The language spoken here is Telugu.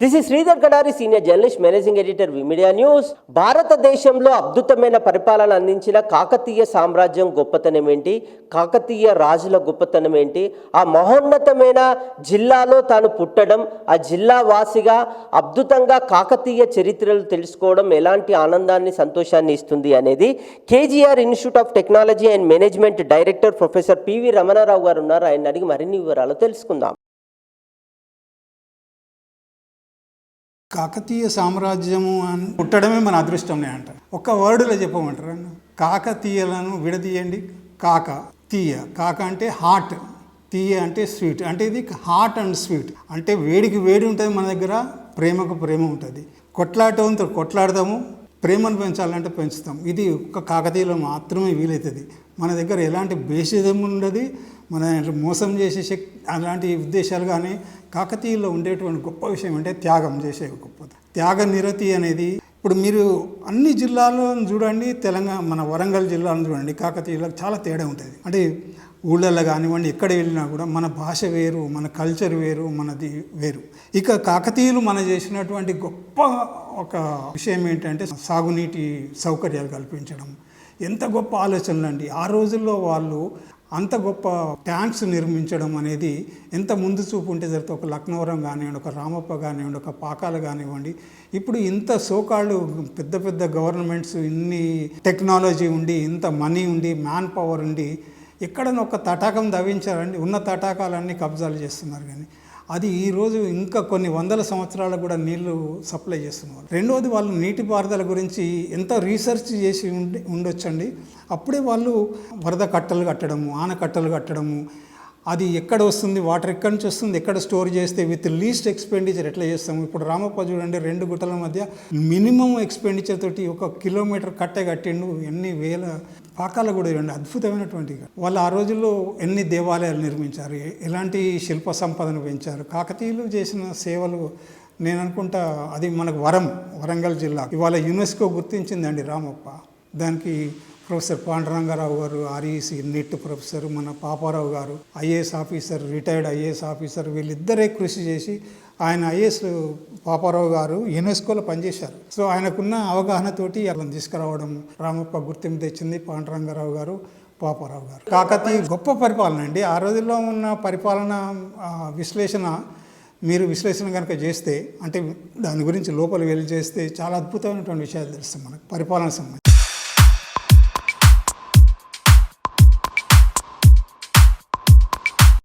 This is Sridhar Gadari senior journalist managing editor V media news భారతదేశంలో అద్భుతమైన పరిపాలన అందించిన కాకతీయ సామ్రాజ్యం గొప్పతనం ఏంటి? కాకతీయ రాజుల గొప్పతనం ఏంటి? ఆ మహోన్నతమైన జిల్లాలో తాను పుట్టడం ఆ జిల్లా వాసిగా అద్భుతంగా కాకతీయ చరిత్రలు తెలుసుకోవడం ఎలాంటి ఆనందాన్ని సంతోషాన్ని ఇస్తుంది అనేది KGR institute of technology and management director professor PV Ramana Rao గారు ఉన్నారు. ఆయన అడిగి మరిన్ని వివరాలు తెలుసుకుందాం. కాకతీయ సామ్రాజ్యము అని పుట్టడమే మన అదృష్టంనే అంట. ఒక్క వర్డ్లో చెప్పమంటారు? కాకతీయలను విడదీయండి. కాక తీయ. కాక అంటే హాట్ తీయ అంటే స్వీట్. అంటే ఇది హాట్ అండ్ స్వీట్. అంటే వేడికి వేడి ఉంటుంది మన దగ్గర ప్రేమకు ప్రేమ ఉంటుంది. కొట్లాటంతో కొట్లాడతాము ప్రేమను పెంచాలంటే పెంచుతాం. ఇది ఒక్క కాకతీయలో మాత్రమే వీలవుతుంది మన దగ్గర ఎలాంటి బేసిజం ఉండదు. మన మోసం చేసే శక్తి అలాంటి ఉద్దేశాలు కానీ కాకతీయుల్లో ఉండేటువంటి గొప్ప విషయం అంటే త్యాగం చేసే గొప్ప త్యాగ నిరతి అనేది ఇప్పుడు మీరు అన్ని జిల్లాలను చూడండి తెలంగాణ మన వరంగల్ జిల్లాలను చూడండి కాకతీయులకు చాలా తేడా ఉంటుంది అంటే ఊళ్ళల్లో కానివ్వండి ఎక్కడ వెళ్ళినా కూడా మన భాష వేరు మన కల్చర్ వేరు మనది వేరు. ఇక కాకతీయులు మన చేసినటువంటి గొప్ప ఒక విషయం ఏంటంటే సాగునీటి సౌకర్యాలు కల్పించడం. ఎంత గొప్ప ఆలోచనలు అండి. ఆ రోజుల్లో వాళ్ళు అంత గొప్ప ట్యాంక్స్ నిర్మించడం అనేది ఎంత ముందు చూపు ఉంటే జరిగితే ఒక లక్నవరం కానివ్వండి ఒక రామప్ప కానివ్వండి ఒక పాకాలు కానివ్వండి. ఇప్పుడు ఇంత సోకాళ్ళు పెద్ద పెద్ద గవర్నమెంట్స్ ఇన్ని టెక్నాలజీ ఉండి ఇంత మనీ ఉండి మ్యాన్ పవర్ ఉండి ఎక్కడన్నా ఒక తటాకం దవించారండి ఉన్న తటాకాలన్నీ కబ్జాలు చేస్తున్నారు కానీ. అది ఈరోజు ఇంకా కొన్ని వందల సంవత్సరాలకు కూడా నీళ్ళు సప్లై చేస్తున్నారు. రెండవది వాళ్ళు నీటిపారుదల గురించి ఎంత రీసెర్చ్ చేసి ఉండి ఉండొచ్చండి. అప్పుడే వాళ్ళు వరద కట్టలు కట్టడము ఆనకట్టలు కట్టడము అది ఎక్కడ వస్తుంది వాటర్ ఎక్కడి నుంచి వస్తుంది ఎక్కడ స్టోర్ చేస్తే విత్ లీస్ట్ ఎక్స్పెండిచర్ ఎట్లా చేస్తాము? ఇప్పుడు రామప్ప చూడండి రెండు గుట్టల మధ్య మినిమం ఎక్స్పెండిచర్ తోటి ఒక కిలోమీటర్ కట్టే కట్టిండు ఎన్ని వేల పాకాల కూడా చూడండి అద్భుతమైనటువంటి వాళ్ళు ఆ రోజుల్లో ఎన్ని దేవాలయాలు నిర్మించారు ఎలాంటి శిల్ప సంపదను పెంచారు కాకతీయులు చేసిన సేవలు నేను అనుకుంటా అది మనకు వరం వరంగల్ జిల్లా. ఇవాళ యునెస్కో గుర్తించిందండి రామప్ప. దానికి ప్రొఫెసర్ పాండురంగారావు గారు ఆర్ఈసి నిట్ ప్రొఫెసర్ మన పాపారావు గారు IAS officer retired IAS officer వీళ్ళిద్దరే కృషి చేసి ఆయన ఐఏఎస్ పాపారావు గారు యునెస్కోలో పనిచేశారు. సో ఆయనకున్న అవగాహనతోటి అలా తీసుకురావడం రామప్ప గుర్తింపు తెచ్చింది పాండురంగారావు గారు పాపారావు గారు. కాకతీయ గొప్ప పరిపాలన అండి. ఆ రోజుల్లో ఉన్న పరిపాలన విశ్లేషణ మీరు విశ్లేషణ కనుక చేస్తే అంటే దాని గురించి లోపల వెళ్ళి చేస్తే చాలా అద్భుతమైనటువంటి విషయాలు తెలుస్తాయి మనకు పరిపాలన సంబంధించి.